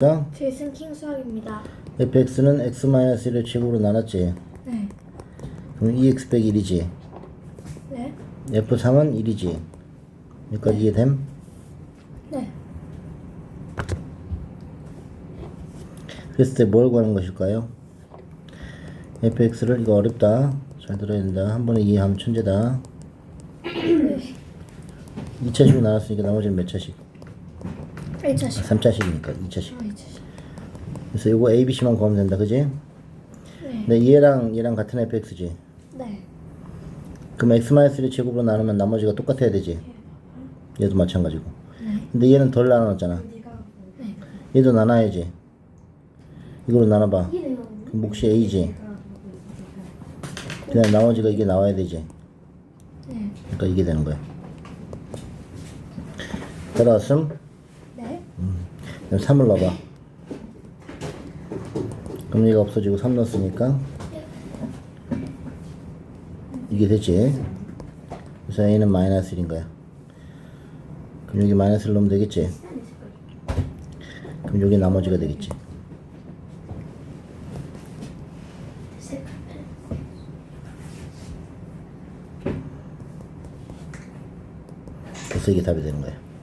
자, 제이슨 킹 수학입니다. fx는 x-1의 제곱으로 나눴지. 네. 그럼 2x 빼기 1이지. 네. f3은 1이지. 여기까지 이해됨? 네. 그랬을 때 뭘 구하는 것일까요? fx를 이거 어렵다. 잘 들어야 된다. 한 번에 이해하면 천재다. 2차식으로 나눴으니까 나머지는 몇 차식? 1차식. 3차식이니까 2차식. 아, 2차식. 그래서 이거 a, b, c만 구하면 된다. 그지? 네. 근데 얘랑 얘랑 같은 fx지. 네. 그럼 x-1의 제곱으로 나누면 나머지가 똑같아야 되지. 얘도 마찬가지고. 네. 근데 얘는 덜 나눴잖아. 네. 얘도 나눠야지. 이걸로 나눠봐. 그럼 몫이 a지. 그냥 나머지가 이게 나와야 되지. 네. 그러니까 이게 되는 거야. 따라왔음? 네. 그럼 3을 넣어봐. 그럼 얘가 없어지고 3 넣었으니까 이게 되지. 그래서 a는 마이너스 1인 거야. 그럼 여기 마이너스를 넣으면 되겠지. 그럼 여기 나머지가 되겠지. 그래서 이게 답이 되는 거야.